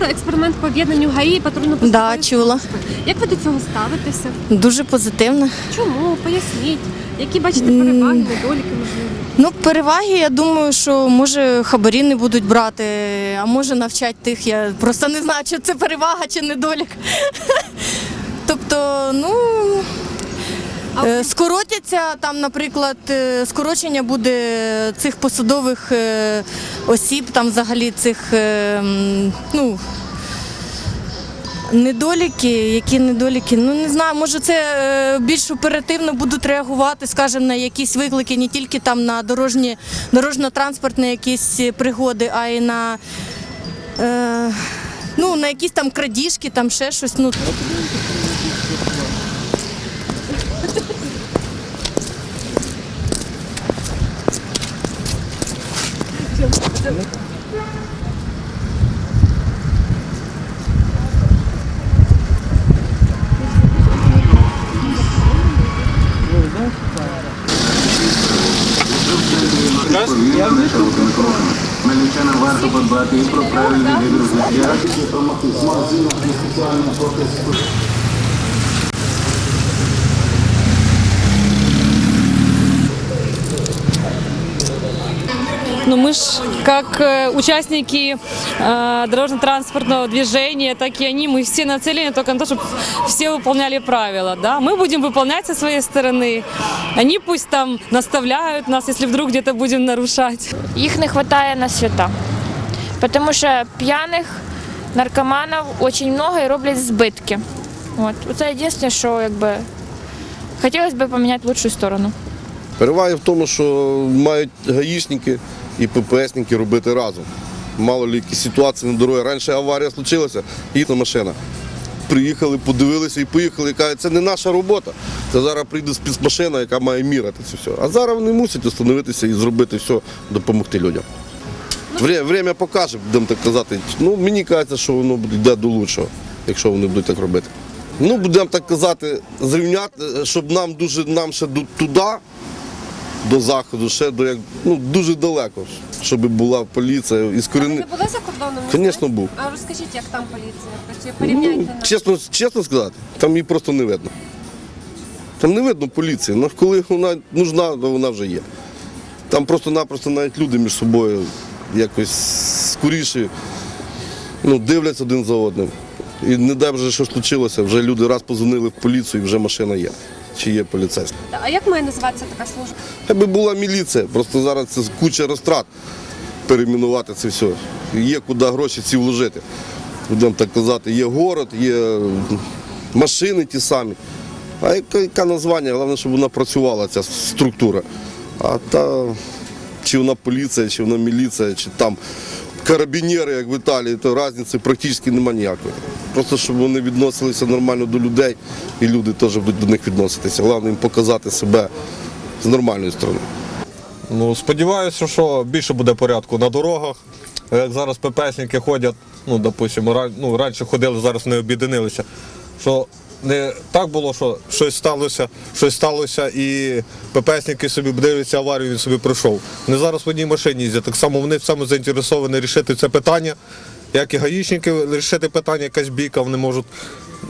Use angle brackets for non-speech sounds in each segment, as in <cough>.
про експеримент по об'єднанню ГАІ і патрульно Да, чула. Як ви до цього ставитеся? Дуже позитивно. Чому? Поясніть. Які бачите переваги, недоліки можливо? Ну, переваги, я думаю, що може хабарі не будуть брати, а може навчать тих. Я просто не знаю, чи це перевага, чи недолік. <laughs> Тобто, ну. Е, Скоротяться там, наприклад, е, скорочення буде цих посадових е, осіб, там взагалі цих е, м, ну, недоліки, які недоліки, ну не знаю, може це е, більш оперативно будуть реагувати, скажімо, на якісь виклики, не тільки там на дорожні, дорожньо-транспортні якісь пригоди, а й на, е, ну, на якісь там крадіжки, там ще щось. Ну, Мельничанам варто подбати і про правильний відрозняття, що магазинах на соціальному протесту. показ. Ну, мы ж как э, участники э, дорожно-транспортного движения, так и они, мы все нацелены только на то, чтобы все выполняли правила. Да? Мы будем выполнять со своей стороны. Они пусть там наставляют нас, если вдруг где-то будем нарушать. їх не вистачає на свята. Тому що п'яних наркоманів дуже багато і роблять збитки. От. Це єдине, що якби, хотілося б поміняти в лучшу сторону. Переваги в тому, що мають гаїшники і ППСники робити разом. Мало ли які ситуації на дорозі. Раніше аварія случилася, їхала машина. Приїхали, подивилися і поїхали. Кажуть, це не наша робота. Це зараз прийде спецмашина, яка має міряти це все. А зараз вони мусять встановитися і зробити все, допомогти людям. Вре- Время покаже, будемо так казати. Ну, мені кажеться, що воно йде до лучшого, якщо вони будуть так робити. Ну, будемо так казати, зрівняти, щоб нам дуже нам ще туди, до заходу, ще до як ну дуже далеко, щоб була поліція і Ви скоріни. не були за кордоном? Звісно, був. А розкажіть, як там поліція працює? Порівняйте Ну, нам. чесно, чесно сказати, там її просто не видно. Там не видно поліції. Ну, коли вона нужна, то вона вже є. Там просто-напросто навіть люди між собою якось скоріше ну, дивляться один за одним. І не дай вже що случилося, вже люди раз позвонили в поліцію і вже машина є. Чи є поліцейська. А як має називатися така служба? Аби була міліція, просто зараз це куча розтрат перейменувати це все. Є куди гроші ці вложити. Будемо так казати, є город, є машини ті самі. А яке, яке названня? Головне, щоб вона працювала, ця структура. А та чи вона поліція, чи вона міліція, чи там карабінери, як в Італії, то різниці практично немає ніякої. Просто щоб вони відносилися нормально до людей, і люди теж будуть до них відноситися. Головне їм показати себе з нормальної сторони. Ну, сподіваюся, що більше буде порядку на дорогах. Як зараз ППСники ходять, ну, допустимо, ну, раніше ходили, зараз не об'єдналися. Що не так було, що щось сталося, щось сталося, і ППСники собі дивляться аварію, він собі пройшов. Вони зараз в одній машині їздять. Так само вони саме заінтересовані рішити це питання. Як і гаїчники рішити питання, якась бійка, вони можуть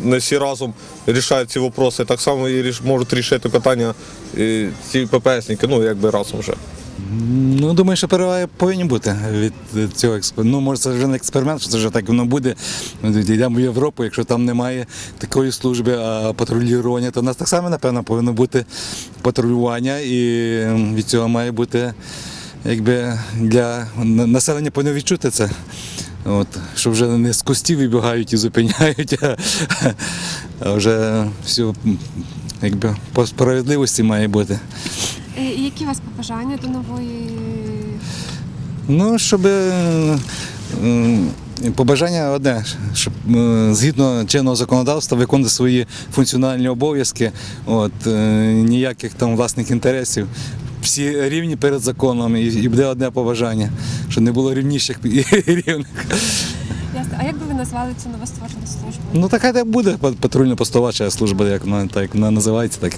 не всі разом рішають ці питання. Так само і можуть рішити питання і ці ППСники, ну якби разом вже. Ну, думаю, що переваги повинні бути від цього експерименту. Ну, може, це вже не експеримент, що це вже так воно буде. Йдемо в Європу, якщо там немає такої служби, а патрулювання, то в нас так само, напевно, повинно бути патрулювання, і від цього має бути, якби для населення повинно відчути це. От, що вже не з кустів вибігають і зупиняють, а, а вже все якби по справедливості має бути. Е, Які у вас побажання до нової? Ну, щоб е, побажання одне, щоб згідно чинного законодавства виконувати свої функціональні обов'язки, от, е, ніяких там власних інтересів. Всі рівні перед законом і, буде одне побажання, щоб не було рівніших і <laughs> рівних. Ясно. А як би ви назвали цю новостворену службу? Ну така так буде патрульно-постовача служба, як вона, так, називається, так.